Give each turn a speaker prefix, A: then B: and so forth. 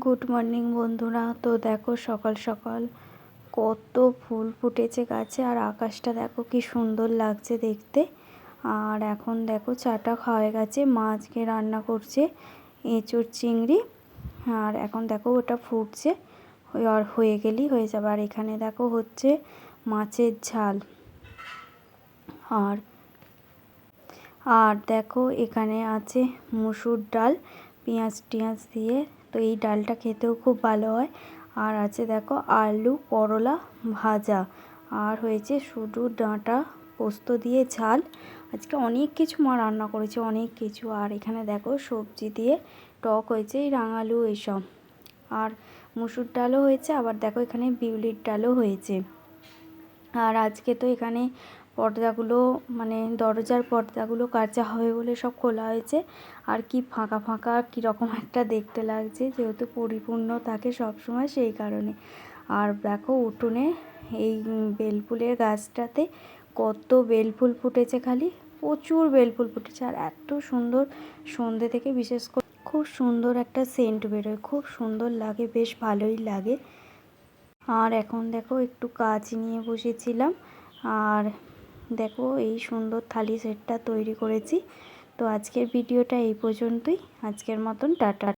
A: Good morning বন্ধুরা। তো দেখো, সকাল সকাল কত ফুল ফুটেছে গাছে, আর আকাশটা দেখো কি সুন্দর লাগছে দেখতে। আর এখন দেখো, চাটা খাওয়া গেছে, মা আজকে রান্না করছে এঁচোড় চিংড়ি। আর এখন দেখো, ওটা ফুটছে আর হয়ে গেলেই হয়ে যাবে। আর এখানে দেখো, হচ্ছে মাছের ঝাল। আর আর দেখো, এখানে আছে মুসুর ডাল, পেঁয়াজ টিয়াজ দিয়ে তো এই ডালটা খেতেও খুব ভালো হয়। আর আছে দেখো আলু করলা ভাজা। আর হয়েছে শুধু ডাঁটা, পোস্ত দিয়ে ঝাল। আজকে অনেক কিছু মা রান্না করেছে, অনেক কিছু। আর এখানে দেখো সবজি দিয়ে টক হয়েছে, এই রাঙালু এইসব আর মুসুর ডালও হয়েছে, আবার দেখো এখানে বিউলির ডালও হয়েছে। আর আজকে তো এখানে পর্দাগুলো মানে দরজার পর্দাগুলো কাচা হবে বলে সব খোলা হয়েছে। আর কি ফাঁকা ফাঁকা কীরকম একটা দেখতে লাগছে, যেহেতু পরিপূর্ণ থাকে সব সময় সেই কারণে। আর দেখো উঠোনে এই বেলফুলের গাছটাতে কত বেলফুল ফুটেছে খালি, প্রচুর বেলফুল ফুটেছে। আর এত সুন্দর সন্ধে থেকে বিশেষ করে খুব সুন্দর একটা সেন্ট বেরোয়, খুব সুন্দর লাগে, বেশ ভালোই লাগে। আর এখন দেখো একটু কাজ নিয়ে বসেছিলাম। আর দেখো এই সুন্দর থালি সেটটা তৈরি করেছি। তো আজকের ভিডিওটা এই পর্যন্তই। আজকের মতন টাটা।